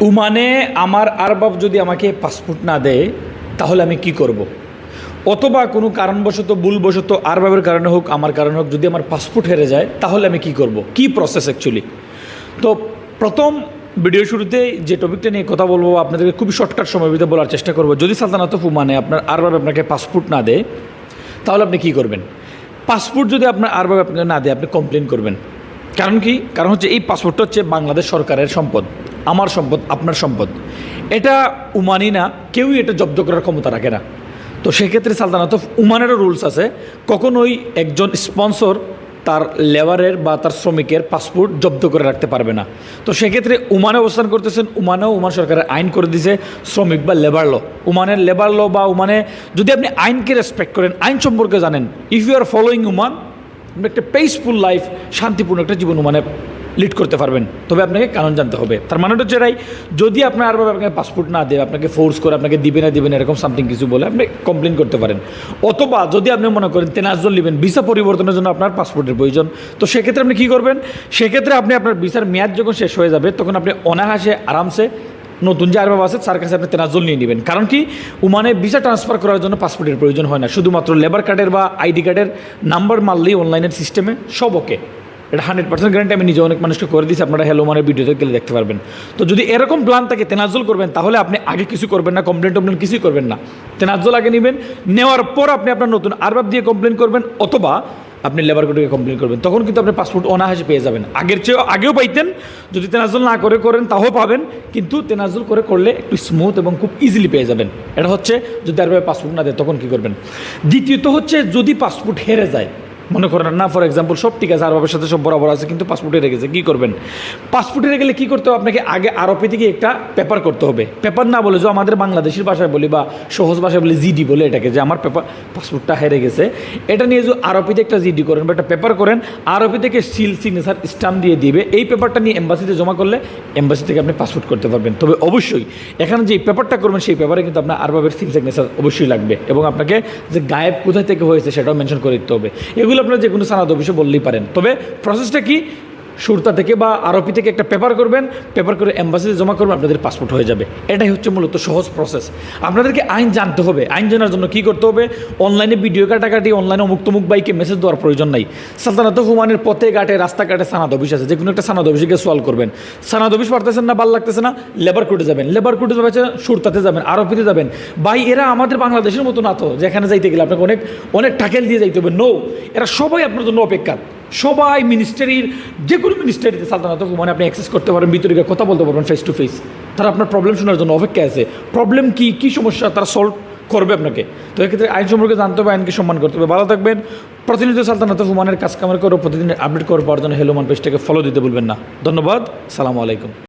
উমানে আমার আরবাব যদি আমাকে পাসপোর্ট না দেয়, তাহলে আমি কি করব। অথবা কোনো কারণবশত, ভুলবশত আরবাবের কারণে হোক, আমার কারণে হোক, যদি আমার পাসপোর্ট হেরে যায়, তাহলে আমি কি করব। কি প্রসেস অ্যাকচুয়ালি তো প্রথম ভিডিও শুরুতে যে টপিকটা নিয়ে কথা বলব, আপনাদেরকে খুবই শর্টকাট সময় ভিতরে বলার চেষ্টা করব। যদি সালতানাত উমানে আপনার আরবাব আপনাকে পাসপোর্ট না দেয়, তাহলে আপনি কি করবেন? পাসপোর্ট যদি আপনার আরবাব আপনাকে না দেয়, আপনি কমপ্লেন করবেন। কারণ কি? কারণ হচ্ছে এই পাসপোর্টটা হচ্ছে বাংলাদেশ সরকারের সম্পদ। আমার সম্পদ, আপনার সম্পদ। এটা উমানি না, কেউই এটা জব্দ করার ক্ষমতা রাখে না। তো সেক্ষেত্রে সালতানাত উমানেরও রুলস আছে, কখনোই একজন স্পন্সর তার লেবারের বা তার শ্রমিকের পাসপোর্ট জব্দ করে রাখতে পারবে না। তো সেক্ষেত্রে উমানে অবস্থান করতেছেন, উমানেও উমান সরকারের আইন করে দিয়েছে শ্রমিক বা লেবার ল। উমানের লেবার ল বা উমানে যদি আপনি আইনকে রেসপেক্ট করেন, আইন সম্পর্কে জানেন if you are following woman একটা পেসফুল লাইফ শান্তিপূর্ণ একটা জীবন মানে লিড করতে পারবেন। তবে আপনাকে কারণ জানতে হবে। তার মানে হচ্ছে এটাই, যদি আপনার আর আপনাকে পাসপোর্ট না দেবে আপনাকে ফোর্স করে আপনাকে দিবে না দিবেন এরকম সামথিং কিছু বলে, আপনি কমপ্লেন করতে পারেন। অথবা যদি আপনি মনে করেন তেনাজল নেবেন ভিসা পরিবর্তনের জন্য আপনার পাসপোর্টের প্রয়োজন, তো সেক্ষেত্রে আপনি কী করবেন? সেক্ষেত্রে আপনি আপনার ভিসার মেয়াদ যখন শেষ হয়ে যাবে, তখন আপনি অনায়াসে আরামসে নতুন যে আরবাব আছে, তার কাছে আপনি তেনাজল নিয়ে নেবেন। কারণ কি? উমানে ভিসা ট্রান্সফার করার জন্য পাসপোর্টের প্রয়োজন হয় না। শুধুমাত্র লেবার কার্ডের বা আইডি কার্ডের নাম্বার মারলেই অনলাইনের সিস্টেমে সব ওকে এটা হান্ড্রেড পার্সেন্ট গ্যারান্টি আমি নিজে অনেক মানুষকে করে দিয়েছি, আপনারা হ্যালো মানে ভিডিওতে গেলে দেখতে পারবেন। তো যদি এরকম প্ল্যান থাকে তেনাজল করবেন, তাহলে আপনি আগে কিছু করবেন না কমপ্লেন টমপ্লেন কিছুই করবেন না। তেনাজল আগে নেবেন, নেওয়ার পর আপনি আপনার নতুন আরবাব দিয়ে কমপ্লেন করবেন, অথবা আপনি লেবার কোর্টে কমপ্লেন করবেন। তখন কিন্তু আপনি পাসপোর্ট অনাহাসে পেয়ে যাবেন। আগের চেয়েও, আগেও পাইতেন, যদি তেনাজল না করে, করেন তাও পাবেন, কিন্তু তেনাজল করে করলে একটু স্মুথ এবং খুব ইজিলি পেয়ে যাবেন। এটা হচ্ছে যদি আরভাবে পাসপোর্ট না দেয়, তখন কী করবেন? দ্বিতীয়ত হচ্ছে যদি পাসপোর্ট হেরে যায় মনে করেন না ফর এক্সাম্পল সব ঠিক আছে, আরবের সাথে সব বরাবর আছে, কিন্তু পাসপোর্টে রেখেছে, কী করবেন? পাসপোর্টে রেখে কী করতে হবে? আপনাকে আগে আরপি থেকে একটা পেপার করতে হবে। পেপার না বলে যে আমাদের বাংলাদেশের ভাষায় বলি বা সহজ ভাষায় বলি জিডি বলে এটাকে, যে আমার পেপার পাসপোর্টটা হেরে গেছে। এটা নিয়ে যে আরপিতে একটা জিডি করেন বা একটা পেপার করেন আরপি থেকে সিল সিগনেচার স্টাম্প দিয়ে দিবে। এই পেপারটা নিয়ে এম্বাসিতে জমা করলে এম্বাসি থেকে আপনি পাসপোর্ট করতে পারবেন। তবে অবশ্যই, এখানে যে পেপারটা করবেন, সেই পেপারে কিন্তু আপনার আরবাবের সিল সিগনেচার অবশ্যই লাগবে এবং আপনাকে যে গায়েব কোথায় থেকে হয়েছে সেটাও মেনশন করে দিতে হবে। এগুলো আপনার যে কোনো সানাদ অফিসে বললেই পারেন। তবে প্রসেসটা কি? সুরতা থেকে বা আরপি থেকে একটা পেপার করবেন পেপার করে এম্বাসিতে জমা করবেন, আপনাদের পাসপোর্ট হয়ে যাবে। এটাই হচ্ছে মূলত সহজ প্রসেস আপনাদেরকে আইন জানতে হবে। আইন জানার জন্য কী করতে হবে? অনলাইনে ভিডিও কাটাকাটি অনলাইনে অমুক বাইকে মেসেজ দেওয়ার প্রয়োজন নাই। সালতানাত হুমানের পথে, ঘাটে, রাস্তাঘাটে সানাদ অফিস আছে। যে কোনো একটা সানাদ অফিসে গিয়ে সলভ করবেন। সানাদ অফিস পারতেছেন না, ভালো লাগতেছে না লেবার কোর্টে যাবেন। লেবার কোর্টে যাবেন সুরতাতে যাবেন আরপিতে যাবেন। ভাই, এরা আমাদের বাংলাদেশের মতো না তো, যেখানে যাইতে গেলে আপনাকে অনেক অনেক টাকেল দিয়ে যাইতে হবে। নো এরা সবাই আপনার জন্য অপেক্ষা। সবাই মিনিস্টারির যে কোনো মিনিস্টারিতে সালতানাত মানে আপনি অ্যাক্সেস করতে পারেন, ভিতরে কথা বলতে পারবেন ফেস টু ফেস তারা আপনার প্রবলেম শোনার জন্য অপেক্ষা আছে। প্রবলেম কী? কী সমস্যা? তারা সলভ করবে আপনাকে। তো এক্ষেত্রে আইন সম্পর্কে জানতে হবে, আইনকে সম্মান করতে হবে। ভালো থাকবেন। প্রতিনিধি সালতানাত হুমানের কাজ কামার করে প্রতিদিন আপডেট করার জন্য হেলোমান পেজটাকে ফলো দিতে বলবেন না। ধন্যবাদ। সালামু আলাইকুম।